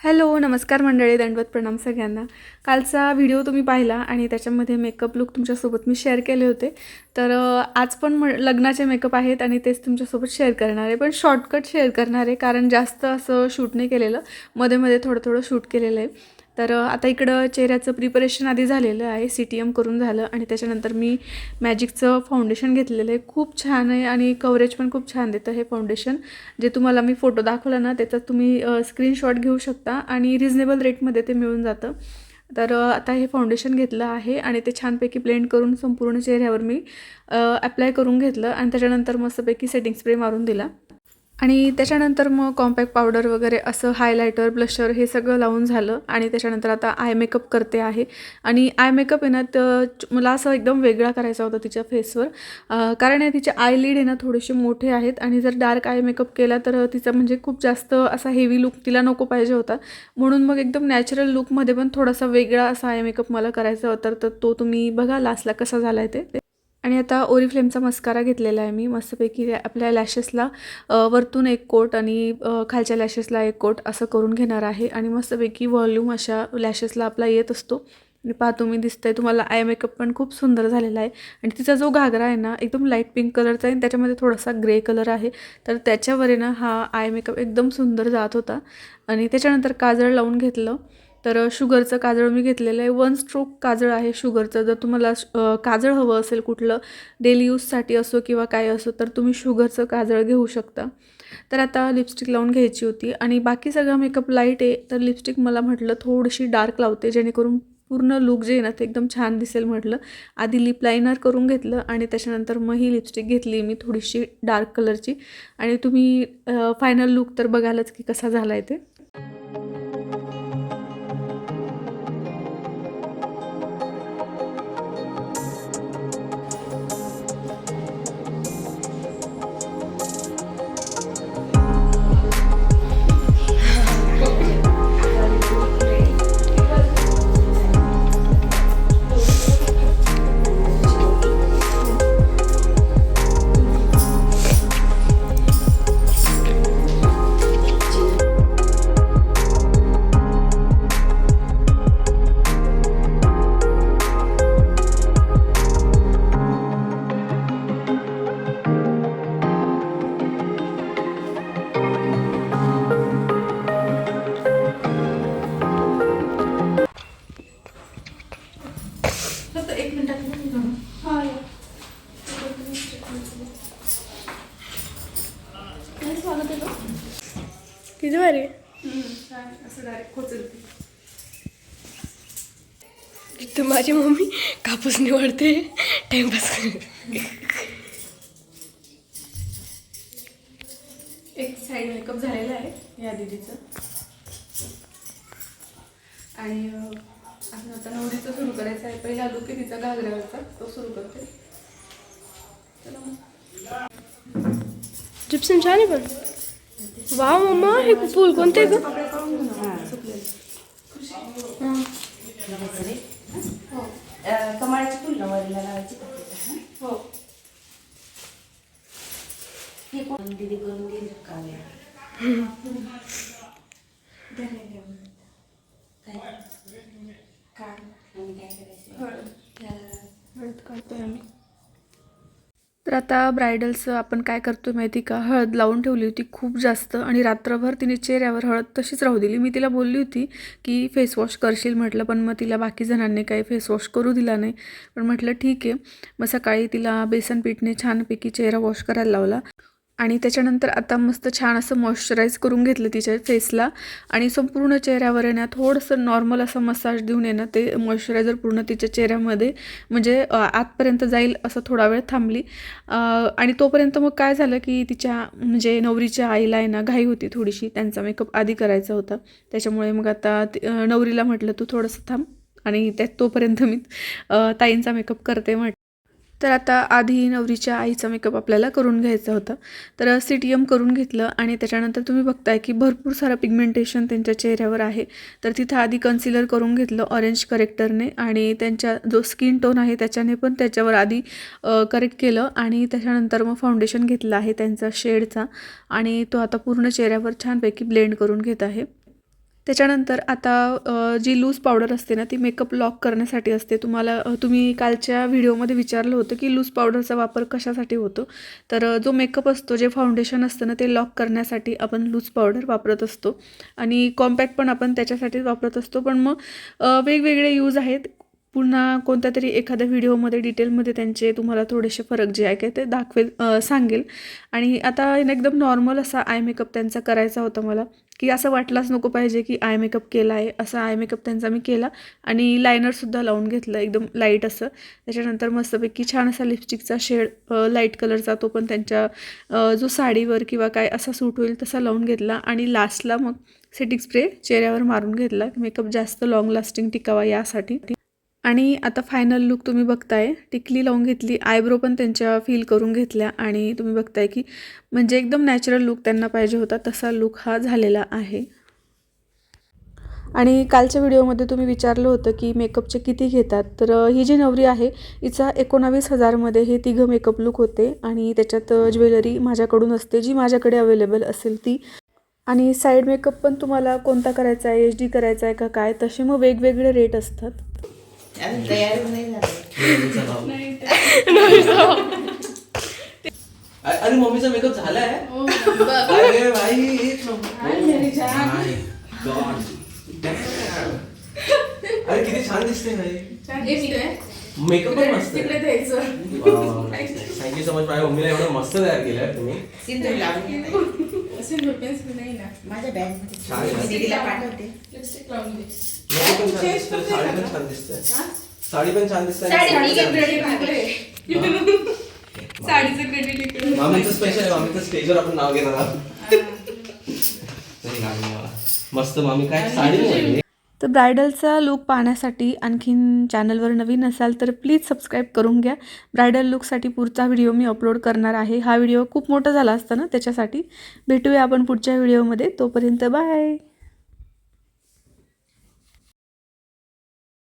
Hello नमस्कार मंडळी दंडवत प्रणाम सगळ्यांना. कालचा व्हिडिओ तुम्ही पाहिला आणि त्याच्यामध्ये मेकअप लुक तुमच्यासोबत मी शेअर केले होते. तर आज पण म लग्नाचे मेकअप आहेत आणि तेच तुमच्यासोबत शेअर करणार आहे. पण शॉर्टकट शेअर करणार आहे कारण जास्त असं शूट नाही केलेलं. मध्ये मध्ये थोडं थोडं शूट केलेलं आहे. तर आता इकडं चेहऱ्याचं प्रिपरेशन आधी झालेलं आहे सी टी एम करून झालं आणि त्याच्यानंतर मी मॅजिकचं फाउंडेशन घेतलेलं आहे. खूप छान आहे आणि कवरेज पण खूप छान देतं हे फाउंडेशन जे तुम्हाला मी फोटो दाखवला ना त्याचा तुम्ही स्क्रीनशॉट घेऊ शकता आणि रिझनेबल रेटमध्ये ते मिळून जातं. तर आता हे फाउंडेशन घेतलं आहे आणि ते छानपैकी ब्लेंड करून संपूर्ण चेहऱ्यावर मी अप्लाय करून घेतलं आणि त्याच्यानंतर मस्तपैकी सेटिंग स्प्रे मारून दिला. आणि त्याच्यानंतर मग कॉम्पॅक्ट पावडर वगैरे असं हायलायटर ब्लशर हे सगळं लावून झालं आणि त्याच्यानंतर आता आय मेकअप करते आहे. आणि आय मेकअप आहे ना तर मला असं एकदम वेगळा करायचा होता तिच्या फेसवर कारण आहे तिचे आयलिड आहे ना थोडेसे मोठे आहेत आणि जर डार्क आय मेकअप केला तर तिचा म्हणजे खूप जास्त असा हेवी लुक तिला नको पाहिजे होता. म्हणून मग एकदम नॅचरल लुकमध्ये पण थोडासा वेगळा असा आय मेकअप मला करायचा होता. तर तो तुम्ही बघा लास्टला कसा झाला आहे ते. आणि आता ओरिफ्लेमचा मस्कारा घेतलेला आहे मी. मस्तपैकी आपल्या लॅशेसला वरतून एक कोट आणि खालच्या लॅशेसला एक कोट असं करून घेणार आहे. आणि मस्तपैकी व्हॉल्यूम अशा लॅशेसला आपला येत असतो. आणि पाहतो मी दिसतंय तुम्हाला आय मेकअप पण खूप सुंदर झालेला आहे. आणि तिचा जो घागरा आहे ना एकदम लाइट पिंक कलरचा आहे आणि त्याच्यामध्ये थोडासा ग्रे कलर आहे. तर त्याच्यावर आहे ना हा आय मेकअप एकदम सुंदर जात होता. आणि त्याच्यानंतर काजळ लावून घेतलं. तर शुगरचं काजळ मी घेतलेलं आहे. वन स्ट्रोक काजळ आहे शुगरचं. जर तुम्हाला काजळ हवं असेल कुठलं डेली यूजसाठी असो किंवा काय असो तर तुम्ही शुगरचं काजळ घेऊ शकता. तर आता लिपस्टिक लावून घ्यायची होती. आणि बाकी सगळा मेकअप लाइट आहे तर लिपस्टिक मला म्हटलं थोडीशी डार्क लावते जेणेकरून पूर्ण लुक जे आहे ना ते एकदम छान दिसेल म्हटलं. आधी लिप लायनर करून घेतलं आणि त्याच्यानंतर मग ही लिपस्टिक घेतली मी थोडीशी डार्क कलरची. आणि तुम्ही फायनल लुक तर बघालच की कसा झाला आहे ते. किती भारी असं डायरेक्ट खोचल तर माझी मम्मी कापूस निवडते. टाइमपास एक साईड मेकअप झालेला आहे या दीदीचं. आणि अजून आता नवरीचं सुरू करायचं आहे. पहिला लुक आहे तिचा घागऱ्यावरचा तो सुरू करते. चला. जिप्सन छान आहे पण. वा मम्मा हे फुल कोणते ग. हो. कमळाची फुल नवरीला लावायची हं? हो. हे कोण? दीदी करून देईल काव्या. काय? काय करायचं हळद हळद काढतोय आम्ही. तर आता ब्रायडलचं आपण काय करतो माहिती का? हळद लावून ठेवली होती खूप जास्त आणि रात्रभर तिने चेहऱ्यावर हळद तशीच राहू दिली. मी तिला बोलली होती की फेस वॉश करशील म्हटलं पण मग तिला बाकी जणांनी काही फेस वॉश करू दिला नाही. पण म्हटलं ठीक आहे. मग सकाळी तिला बेसन पीठने छानपैकी चेहरा वॉश करायला लावला. आणि त्याच्यानंतर आता मस्त छान असं मॉइश्चराईज करून घेतलं तिच्या फेसला आणि संपूर्ण चेहऱ्यावर आहे ना थोडंसं नॉर्मल असं मसाज देऊन येणं ना ते मॉइश्चरायझर पूर्ण तिच्या चेहऱ्यामध्ये म्हणजे आतपर्यंत जाईल असं थोडा वेळ थांबली. आणि तोपर्यंत मग काय झालं की तिच्या म्हणजे नवरीच्या आईला आहे ना घाई होती थोडीशी. त्यांचा मेकअप आधी करायचा होता. त्याच्यामुळे मग आता नवरीला म्हटलं तू थोडंसं थांब. आणि त्यात तोपर्यंत मी ताईंचा मेकअप करते म्हटलं. तर आता आधी नवरीच्या आईचा मेकअप आपल्याला करून घ्यायचा होता. तर सी टी एम करून घेतलं आणि त्याच्यानंतर तुम्ही बघताय की भरपूर सारं पिगमेंटेशन त्यांच्या चेहऱ्यावर आहे. तर तिथं आधी कन्सिलर करून घेतलं ऑरेंज करेक्टरने आणि त्यांच्या जो स्किन टोन आहे त्याच्याने पण त्याच्यावर आधी करेक्ट केलं आणि त्याच्यानंतर मग फाउंडेशन घेतलं आहे त्यांचा शेडचा आणि तो आता पूर्ण चेहऱ्यावर छानपैकी ब्लेंड करून घेत आहे. त्याच्यानंतर आता जी लूज पावडर असते ना ती मेकअप लॉक करण्यासाठी असते. तुम्हाला तुम्ही कालच्या व्हिडिओमध्ये विचारलं होतं की लूज पावडरचा वापर कशासाठी होतो? तर जो मेकअप असतो जे फाउंडेशन असतं ना ते लॉक करण्यासाठी आपण लूज पावडर वापरत असतो. आणि कॉम्पॅक्ट पण आपण त्याच्यासाठीच वापरत असतो. पण मग वेगवेगळे यूज आहेत. पुन्हा कोणत्या तरी एखाद्या व्हिडिओमध्ये डिटेलमध्ये त्यांचे तुम्हाला थोडेसे फरक जे आहे काय ते दाखवेल सांगेल. आणि आता एकदम नॉर्मल असा आय मेकअप त्यांचा करायचा होता मला की असं वाटलाच नको पाहिजे की आय मेकअप केला आहे असा आय मेकअप त्यांचा मी केला. आणि लायनरसुद्धा लावून घेतलं एकदम लाइट असं. त्याच्यानंतर मस्तपैकी छान असा लिपस्टिकचा शेड लाइट कलरचा तो पण त्यांच्या जो साडीवर किंवा काय असा सूट होईल तसा लावून घेतला. आणि लास्टला मग सेटिंग स्प्रे चेहऱ्यावर मारून घेतला. मेकअप जास्त लॉंग लास्टिंग टिकावा यासाठी. आणि आता फायनल लुक तुम्ही बघताय. टिकली लावून घेतली आयब्रो पण त्यांच्या फील करून घेतल्या आणि तुम्ही बघताय की म्हणजे एकदम नॅचरल लुक त्यांना पाहिजे होता तसा लुक हा झालेला आहे. आणि कालच्या व्हिडिओमध्ये तुम्ही विचारलं होतं की मेकअपचे किती घेतात. तर ही जी नवरी आहे हिचा एकोणावीस हजारमध्ये हे तिघं मेकअप लुक होते आणि त्याच्यात ज्वेलरी माझ्याकडून असते जी माझ्याकडे अवेलेबल असेल ती. आणि साईड मेकअप पण तुम्हाला कोणता करायचा आहे एच डी करायचा आहे का काय तसे मग वेगवेगळे रेट असतात. अजून तयार नाही झालं. अ- अरे मम्मीचा मेकअप झालाय? अरे भाई एक नंबर. My God. Damn. अरे किती छान दिसते भाई मेकअप पण मस्त थँक्यू सो मच माझ्या मम्मीला एवढं मस्त तयार केलं तुम्ही. सिंदूर लावून माझ्या बॅग. मध्ये. दीदीला पाठवते. साडी पण छान दिसते साडी पण छान दिसते साडीचं क्रेडिट इकडे मामीचं स्पेशल आहे. मामीचं स्टेजवर आपण नाव घेणार आहोत. नाही. मस्त मामी. काय साडी नाही तर ब्रायडलचा लुक पाहण्यासाठी आणखीन चॅनलवर नवीन असाल तर प्लीज सबस्क्राईब करून घ्या. ब्रायडल लुकसाठी पुढचा व्हिडिओ मी अपलोड करणार आहे. हा व्हिडिओ खूप मोठा झाला असता ना त्याच्यासाठी भेटूया आपण पुढच्या व्हिडिओमध्ये तोपर्यंत बाय